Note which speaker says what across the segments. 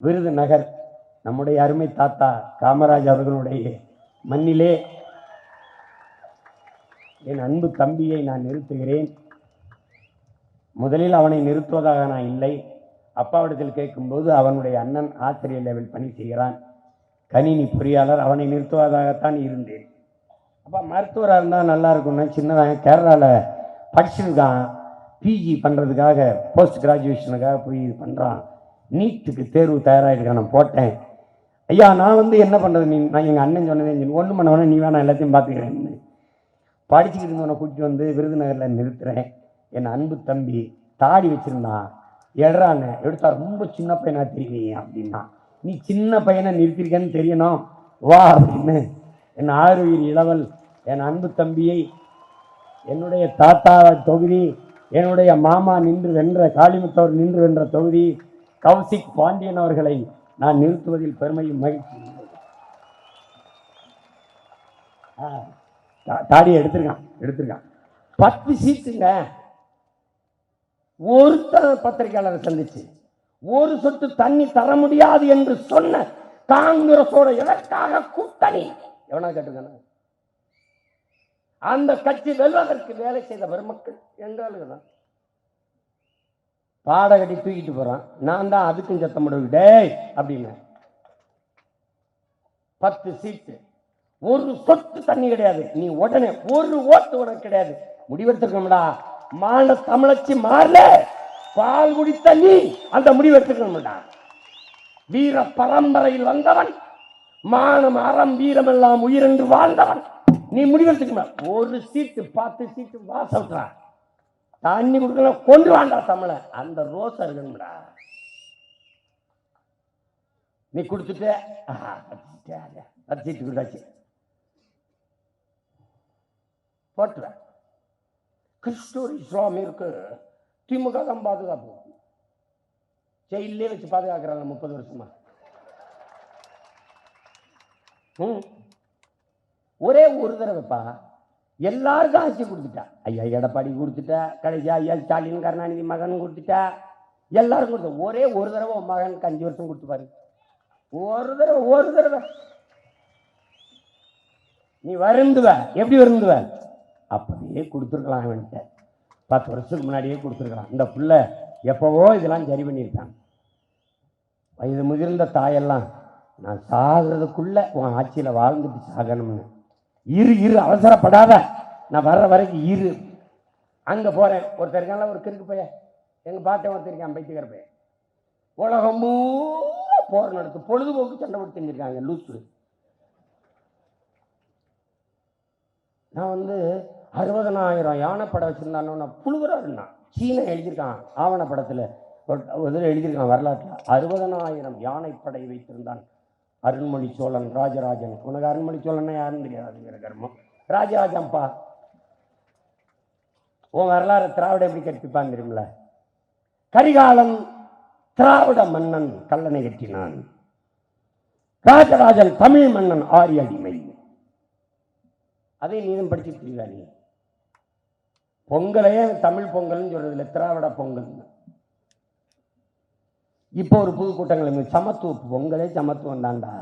Speaker 1: விருதுநகர் நம்முடைய அருமை தாத்தா காமராஜ் அவர்களுடைய மண்ணிலே என் அன்பு தம்பியை நான் நிறுத்துகிறேன். முதலில் அவனை நிறுத்துவதாக நான் இல்லை. அப்பாவிடத்தில் கேட்கும்போது அவனுடைய அண்ணன் ஆசிரியர் லெவல் பணி செய்கிறான். கணினி பொறியாளர் அவனை நிறுத்துவதாகத்தான் இருந்தேன். அப்பா மருத்துவராக இருந்தால் நல்லா இருக்கும்னா சின்னதாக கேரளாவில் படிச்சிருக்கான். பிஜி பண்ணுறதுக்காக போஸ்ட் கிராஜுவேஷனுக்காக போய் இது பண்ணுறான் நீட்டுக்கு தேர்வு தயாராகிருக்கான் நான் போட்டேன். ஐயா நான் வந்து என்ன பண்ணுறது நீ நான் எங்கள் அண்ணன் சொன்னதே ஒன்றும் பண்ண வேணா நீ வேணா எல்லாத்தையும் பார்த்துக்கிறேன்னு படிச்சுக்கிட்டு இருந்தவனை கூட்டிட்டு வந்து விருதுநகரில் நிறுத்துறேன். என் அன்பு தம்பி தாடி வச்சிருந்தான் எட்றான்னு எடுத்தா ரொம்ப சின்ன பையனா தெரியுங்க அப்படின்னா. நீ சின்ன பையனை நிறுத்திருக்கேன்னு தெரியணும். வா அப்படின்னு. என் ஆறுயிர் இளவல் என் அன்பு தம்பியை என்னுடைய தாத்தா தொகுதி என்னுடைய மாமா நின்று வென்ற காளிமுத்தவர் நின்று வென்ற தொகுதி கௌசிக் பாண்டியன் அவர்களை நான் நிறுத்துவதில் பெருமையும் மகிழ்ச்சி ஆ, தாடியை எடுத்திருக்கான் எடுத்திருக்கான். பத்து சீட்டுங்க. ஒருத்தர் பத்திரிகையாளரை சந்திச்சு ஒரு சொட்டு தண்ணி தர முடியாது என்று சொன்ன காங்கிரஸோட எதற்காக கூட்டணி. எவனா கேட்டிருக்கான? அந்த கட்சி வெல்வதற்கு வேலை செய்த பெருமக்கள் எங்க ஆளுங்க தான் கட்டி தூக்கிட்டு போறான். நான் தான் அதுக்கும் சத்தம் முடிவு டேய் அப்படின்னு. பத்து சீட்டு ஒரு சொத்து தண்ணி கிடையாது. நீ உடனே ஒரு ஓட்டு உனக்கு கிடையாது. முடிவெடுத்துக்கணும்டா மான தமிழச்சி மாறல. பால் குடித்த நீ அந்த முடிவெடுத்துக்கணும்டா வீர பரம்பரையில் வந்தவன் மானம் அறம் வீரம் எல்லாம் உயிரென்று வாழ்ந்தவன். நீ முடிவெடுத்துக்கணும். ஒரு சீட்டு பத்து சீட்டு வாசல்றான் தண்ணி கொடுக்கல கொண்டு வாண்டா தமிழ அந்த ரோஸ் இருக்கணும்டா. நீ கொடுத்துட்டு ஆஹா, கொடுத்தாச்சு போட்டுற. கிறிஸ்துவர் இஸ்லாமிற்கு திமுக தான் பாதுகாப்பு. ஜெயிலே வச்சு பாதுகாக்கிறாங்க முப்பது வருஷமா. ம். ஒரே ஒரு தடவைப்பா எல்லாருக்கும் ஆட்சி கொடுத்துட்டா. ஐயா எடப்பாடி கொடுத்துட்டா. கடைசி ஐயா ஸ்டாலின் கருணாநிதி மகன் கொடுத்துட்டா. எல்லாரும் கொடுத்த. ஒரே ஒரு தடவை உன் மகனுக்கு அஞ்சு வருஷம் கொடுத்துப்பாரு. ஒரு தடவை ஒரு தடவை. நீ வருந்துவ. எப்படி வருந்துவ? அப்பவே கொடுத்துருக்கலாம் அவன்கிட்ட. பத்து வருஷத்துக்கு முன்னாடியே கொடுத்துருக்கலாம். இந்த பிள்ளை எப்போவோ இதெல்லாம் சரி பண்ணியிருக்கான். வயது முதிர்ந்த தாயெல்லாம் நான் சாகிறதுக்குள்ளே உன் ஆட்சியில் வாழ்ந்துட்டு சாகணும்னு. இரு இரு அவசரப்படாத. நான் வர்ற வரைக்கும் இரு. அங்கே போகிறேன் ஒருத்தர் இருக்கான்ல ஒரு கிறுக்கு பையன் எங்கள் பாட்டை ஒருத்தர் இருக்கான் பைத்தியக்கார பையன். உலகமூ போர் நடத்து பொழுதுபோக்கு சண்டை போட்டு செஞ்சுருக்காங்க லூசு. நான் வந்து அறுபதனாயிரம் யானைப்படை வச்சுருந்தாலும் நான் புழுகிறாருன்னா சீனை எழுதியிருக்கான் ஆவணப்படத்தில். ஒரு இதில் எழுதியிருக்கான் வரலாற்றில். அறுபதனாயிரம் யானைப்படை வைத்திருந்தான். அருண்மொழி சோழன் ராஜராஜன். உனக்கு அருண்மொழி சோழன்னா யாருன்னு தெரியாது கர்மம். ராஜராஜன்பா உன் வரலாறு திராவிட எப்படி கற்பிப்பான் தெரியுமில கரிகாலன் திராவிட மன்னன் கல்லணை கட்டினான். ராஜராஜன் தமிழ் மன்னன் ஆரிய அடிமை. அதை நீதும் படிச்சுட்டு நீ? பொங்கலையே தமிழ் பொங்கல்னு சொல்றது இல்லை திராவிட பொங்கல். இப்போ ஒரு புது கூட்டங்கள் சமத்துவ பொங்கலே சமத்துவம் தான்டா.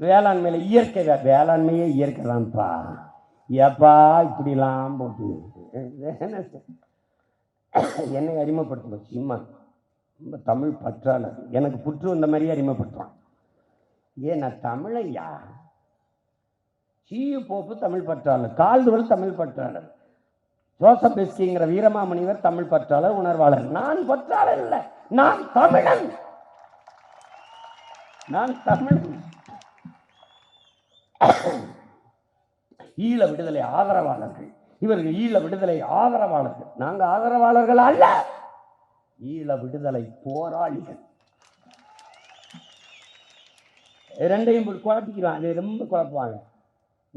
Speaker 1: வேளாண்மையில் இயற்கை வேளாண்மையே இயற்கை தான்ப்பா. ஏப்பா இப்படிலாம் போட்டு. என்னை அறிமுகப்படுத்தும் சிம்மா. ரொம்ப தமிழ் பற்றாளர். எனக்கு புற்று வந்த மாதிரியே அறிமுகப்படுத்துவான் ஏன் நான் தமிழையா சீயு போப்பு தமிழ் பற்றாளர். கால்துவல் தமிழ் பற்றாளர். ஜோசப் பெஸ்கிங்கிற வீரமாமணிவர் தமிழ் பற்றாளர் உணர்வாளர். நான் பற்றாளர் இல்லை. நான் தமிழன். நான் தமிழன். ஈழ விடுதலை ஆதரவாளர்கள். இவர்கள் ஈழ விடுதலை ஆதரவாளர்கள். நாங்கள் ஆதரவாளர்கள் அல்ல. ஈழ விடுதலை போராளிகள். ரெண்டையும் குழப்பிக்கிறான் அது ரொம்ப குழப்புவாங்க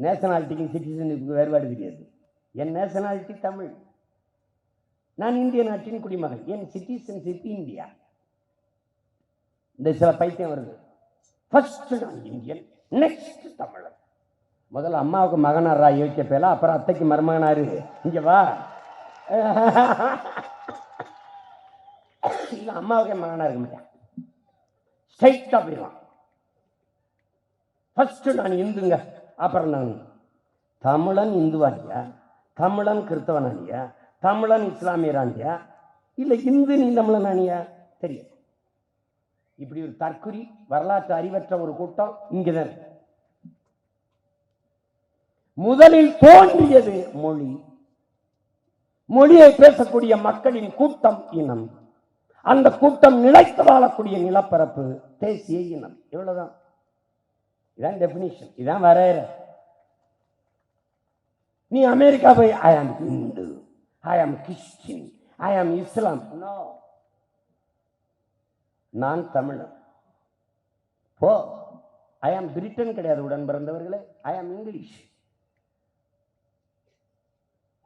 Speaker 1: நேஷனாலிட்டிக்கும் சிட்டிசனுக்கு வேறுபாடு தெரியாது. என் நேஷனாலிட்டி தமிழ். நான் இந்திய நாட்டின் குடிமகன். என் சிட்டிசன்ஷிப் இந்தியா இந்த சில பைத்தியம் வருது. ஃபர்ஸ்ட் நான் இந்தியன் நெக்ஸ்ட் தமிழன். முதல்ல அம்மாவுக்கு மகனாரா யோசிக்க பேல அப்புறம் அத்தைக்கு மருமகனாரு. இங்கே வா. இல்லை அம்மாவுக்கு மகனாக இருக்க மாட்டேன். ஸ்ட்ரைட்டா போயிடுவான். ஃபர்ஸ்ட் நான் இந்துங்க அப்புறம் நான் தமிழன் இந்துவானியா தமிழன் கிறிஸ்தவனானியா தமிழன் இஸ்லாமியரானியா? இல்ல இந்து நீ தமிழனானியா? தெரியும். இப்படி ஒரு தற்குறி வரலாற்று அறிவற்ற ஒரு கூட்டம் இங்கதான் முதலில் தோன்றியது மொழி. மொழியை பேசக்கூடிய மக்களின் கூட்டம் இனம். அந்த கூட்டம் நிலைத்து வாழக்கூடிய நிலப்பரப்பு தேசிய இனம். இவ்வளவுதான். இதான் டெபினிஷன் இதான் வரையற. நீ அமெரிக்கா போய் ஐ ஆம் இந்து ஐ ஆம் கிறிஸ்டின் ஐ ஆம் இஸ்லாம் நோ நான் தமிழன் போ. ஐ ஆம் பிரிட்டன் கிடையாது உடன் பிறந்தவர்களே. ஐ ஆம் இங்கிலீஷ்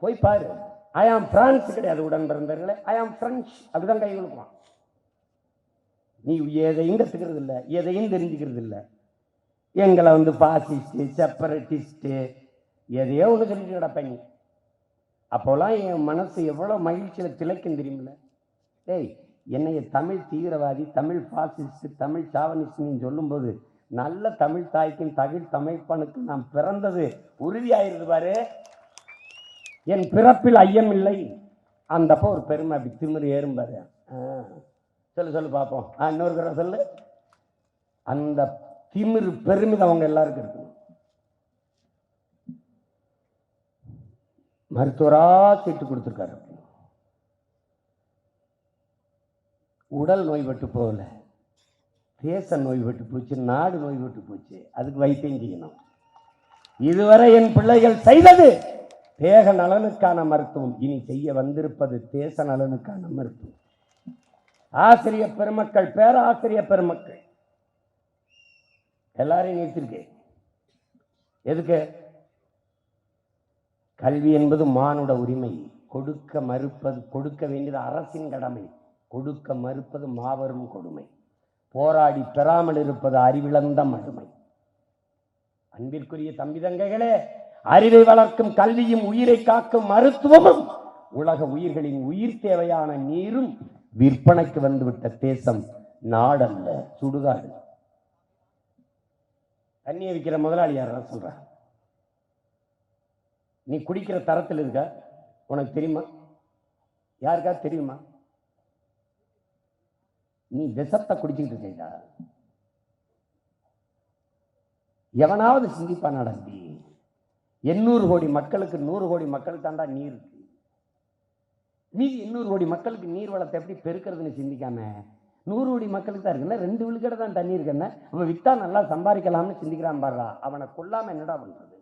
Speaker 1: போய் பாரு. ஐ ஆம் பிரான்ஸ் கிடையாது உடன் பிறந்தவர்களே. ஐ ஆம் பிரெஞ்சு அப்படிதான் கை கொடுப்பான் நீ எதையும் கற்றுக்கிறது இல்லை எதையும் தெரிஞ்சுக்கிறது இல்லை எங்களை வந்து பாசிஸ்ட்டு செப்பரட்டிஸ்ட்டு எதையோ ஒன்று சொல்லிட்டு கிடப்பேன் நீ. அப்போல்லாம் என் மனசு எவ்வளோ மகிழ்ச்சியில் திளைக்கும் தெரியுமில்ல? ஏய் என்னைய தமிழ் தீவிரவாதி தமிழ் பாசிஸ்ட் தமிழ் சாவனிஸ்ட் சொல்லும்போது நல்ல தமிழ் தாய்க்கும் தமிழ் தமிழ்ப்பனுக்கும் நான் பிறந்தது உறுதியாயிருது பாரு. என் பிறப்பில் ஐயம் இல்லை அந்தப்போ ஒரு பெருமை அப்படி திமிரு ஏறும் பாரு. சொல்லு சொல்லு பார்ப்போம் ஆ இன்னொரு தடவை சொல்லு. அந்த திமிரு பெருமிதம் அவங்க எல்லாருக்கும் இருக்கணும். மருத்துவரா சீட்டு கொடுத்துருக்காரு உடல் நோய்பட்டு போகல. தேச நோய்பட்டு போச்சு நாடு நோய்பட்டு போச்சு. அதுக்கு வைத்தியம் செய்யணும். இதுவரை என் பிள்ளைகள் செய்தது தேக நலனுக்கான மருத்துவம். இனி செய்ய வந்திருப்பது தேச நலனுக்கான மருத்துவம். ஆசிரிய பெருமக்கள் பேராசிரிய பெருமக்கள். எல்லாரையும் நிறுத்திருக்கேன். எதுக்கு? கல்வி என்பது மானுட உரிமை. கொடுக்க மறுப்பது கொடுக்க வேண்டியது அரசின் கடமை. கொடுக்க மறுப்பது மாபெரும் கொடுமை. போராடி பெறாமல் இருப்பது அறிவிழந்த மடுமை அன்பிற்குரிய தம்பிதங்கைகளே அறிவை வளர்க்கும் கல்வியும் உயிரை காக்கும் மருத்துவமும் உலக உயிர்களின் உயிர் தேவையான நீரும் விற்பனைக்கு வந்துவிட்ட தேசம் நாடல்ல சுடுகாடு. தண்ணியை விற்கிற முதலாளி யாரா சொல்ற நீ குடிக்கிற தரத்தில் இருக்க. உனக்கு தெரியுமா? யாருக்கா தெரியுமா? நீ விஷத்தை குடிச்சுக்கிட்டு இருக்கா எவனாவது சிந்திப்பா நடந்தி எண்ணூறு கோடி மக்களுக்கு நூறு கோடி மக்கள் தாண்டா நீர் இருக்கு. மீதி எண்ணூறு கோடி மக்களுக்கு நீர் வளத்தை எப்படி பெருக்கிறதுன்னு சிந்திக்காம? நூறு கோடி மக்களுக்கு தான் இருக்குன்னா ரெண்டு விழுக்கடை தான் தண்ணி இருக்குன்னா அவன் வித்தா நல்லா சம்பாதிக்கலாம்னு சிந்திக்கிறான் பாடுறா அவனை கொல்லாம என்னடா பண்றது?